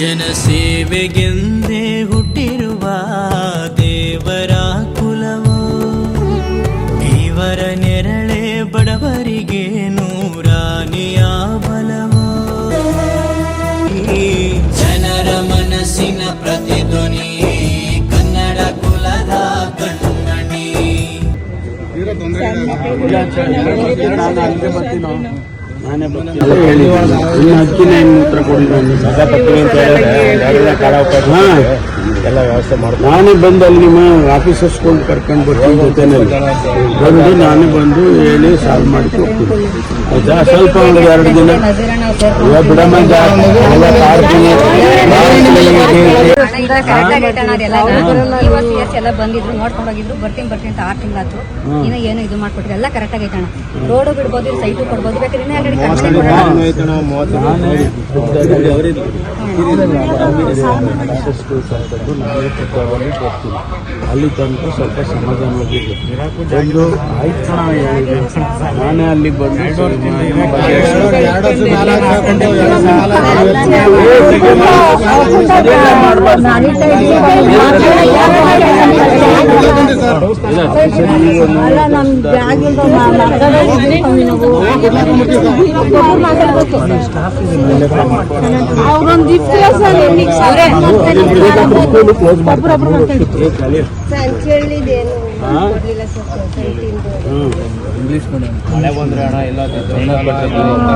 ಜನಸೇವೆಗೆಂದೇ ಹುಟ್ಟಿರುವ ದೇವರ ಕುಲವೋ. ಇವರ ನೆರಳೆ ಬಡವರಿಗೆ ನೂರಾನಿಯ ಬಲವೋ. ಈ ಜನರ ಮನಸ್ಸಿನ ಪ್ರತಿಧ್ವನಿ ಕನ್ನಡ ಕುಲದ ಕಣ್ಮಣಿ ನಾನೇ ಬರ್ತೀನಿ. ಇನ್ನು ಅಕ್ಕಿನ ಏನು ಮೂತ್ರ ಅಂತ ಹಾಂ ಎಲ್ಲ ವ್ಯವಸ್ಥೆ ನಾನೇ ಬಂದು ಅಲ್ಲಿ ನಿಮ್ಮ ಆಫೀಸರ್ಸ್ಕೊಂಡು ಕರ್ಕೊಂಡು ಬರ್ತೀನಿ ಜೊತೆನಲ್ಲಿ ಬಂದು ನಾನೇ ಬಂದು ಹೇಳಿ ಸಾಲ್ವ್ ಮಾಡಿ ಹೋಗ್ತೀನಿ ಆಯ್ತಾ ಸ್ವಲ್ಪ ಒಂದು ಎರಡು ದಿನ ಬಿಡಮ್ಮ ಎಲ್ಲ ಬಂದಿದ್ರು ನೋಡ್ಕೊಂಡು ಹೋಗಿದ್ರು ಬರ್ತೀನಿ ಬರ್ತೀನಿ ಅಂತ ಆರು ತಿಂಗಳಾತು ಇನ್ನ ಏನು ಇದು ಮಾಡ್ಕೊಟ್ರಿ ಎಲ್ಲ ಕರೆಕ್ಟ್ ಆಗೈತಣ್ಣ ರೋಡ್ ಬಿಡ್ಬೋದು ಸೈಟು ಕೊಡ್ಬೋದು ಬೇಕಾದ್ರೆ ಇನ್ನೂ ಎರಡು ಕನ್ಸ್ಟ್ರಕ್ಷನ್ ಕೊಡೋಣ ಅಲ್ಲಿ ತನಕ ಸ್ವಲ್ಪ ಸಮಾಧಾನವಾಗಿ ಒಂದು ಆಯ್ತು. ನಾನೇ ಅಲ್ಲಿ ಬಂದು ಅವ್ರೊಂದು ಕೊಡ್ಲಿಲ್ಲ ಸರ್ ಸೊಸೈಟಿಯಿಂದ ಇಂಗ್ಲೀಷ್ ಮೀಡಿಯಂ ಮಳೆ ಬಂದ್ರೆ ಎಲ್ಲ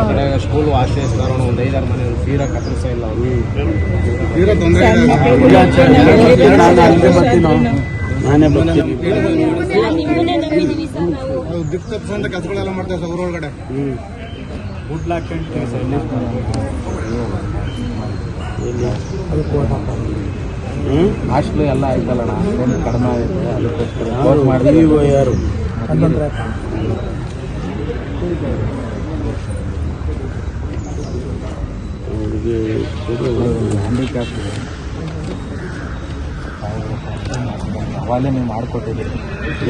ಕಡೆ ಸ್ಕೂಲ್ ಆಶ್ರಯಿಸ್ತಾರ ಒಂದು ಐದಾರು ಮನೆ ತೀರಾ ಕತ್ತರಿಸ ಇಲ್ಲ ನಾನು ಬರ್ತೀನಿ. ದಿಕ್ ತಪ್ಪಿಸಂತ ಕೆಲಸಗಳೆಲ್ಲ ಮಾಡ್ತೇವೆ ಸರ್ ಊರೊಳಗಡೆ. ಹ್ಞೂ ಹ್ಞೂ ಹಾಸ್ಟ್ಲು ಎಲ್ಲ ಆಯ್ತಲ್ಲಣ್ಣ? ಅಷ್ಟೊಂದು ಕಡಿಮೆ ಆಗಿದೆ ಅದಕ್ಕೋಸ್ಕರ. ಯಾರು ಮಾಡಿದೀವೋ ಯಾರು? ಅವ್ರಿಗೆ ಕೊಡು. ಹ್ಯಾಂಡಿಕ್ಯಾಪ್ ಅವಾಗಲೇ ನೀವು ಮಾಡಿಕೊಟ್ಟಿದ್ದೀರಿ.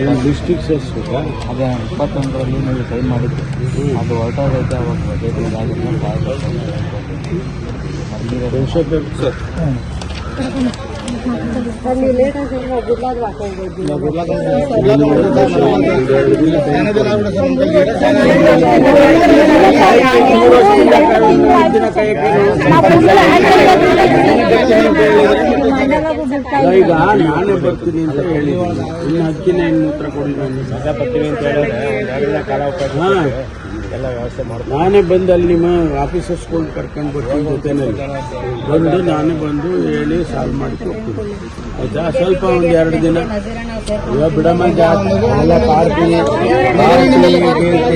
ಏನು ಡಿಸ್ಟಿಕ್ ಸೇರಿಸ್ಬೇಕಾ? ಅದೇ ಇಪ್ಪತ್ತೊಂದರಲ್ಲಿ ನೀವು ಸೈನ್ ಮಾಡಿದ್ರಿ ಅದು ಹೊರಟೋದೈತೆ ಅವಾಗ ಬಜೆಟ್ ಇದಾಗುತ್ತೆ ಸರ್. ಈಗ ನಾನೇ ಬರ್ತೀನಿ ಅಂತ ಹೇಳಿ ಇನ್ನು ಅಕ್ಕಿನ ಏನು ಮೂತ್ರ ಕೊಡಿಲ್ಲ ಸದಾ ಬರ್ತೀವಿ ಅಂತ ಹೇಳಿದ್ರೆ ಎಲ್ಲ ವ್ಯವಸ್ಥೆ ಮಾಡ್ತೀವಿ ನಾನೇ ಬಂದು ಅಲ್ಲಿ ನಿಮ್ಮ ಆಫೀಸರ್ಸ್ಕೊಂಡು ಕರ್ಕೊಂಡು ಬರ್ತೀನಿ ಜೊತೆನಲ್ಲಿ ಬಂದು ನಾನೇ ಬಂದು ಹೇಳಿ ಸಾಲ್ವ್ ಮಾಡಿ ಹೋಗ್ತೀನಿ ಆಯ್ತಾ ಸ್ವಲ್ಪ ಒಂದು ಎರಡು ದಿನ ಇವಾಗ ಬಿಡಮ್ಮ ಜಾಸ್ತಿ ಎಲ್ಲ ಪಾರ್ಕಿಂಗ್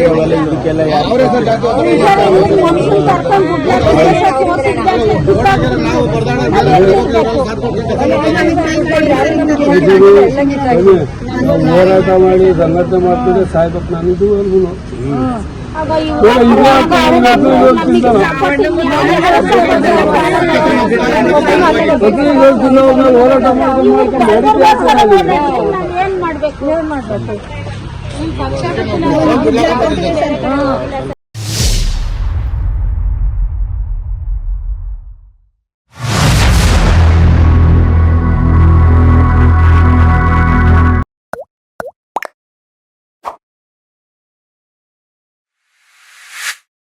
ಅವೆಲ್ಲ ಇದಕ್ಕೆಲ್ಲ ಹೋರಾಟ ಮಾಡಿ ಸಂಘಟನೆ ಮಾಡ್ತಿದ್ರೆ ಸಾಯ್ಬೇಕು ನಾನು ಇದು ಇದುವರೆಗೂ ಹೋರಾಟ ಮಾಡ್ಬೇಕು ಏನ್ ಮಾಡ್ಬೇಕು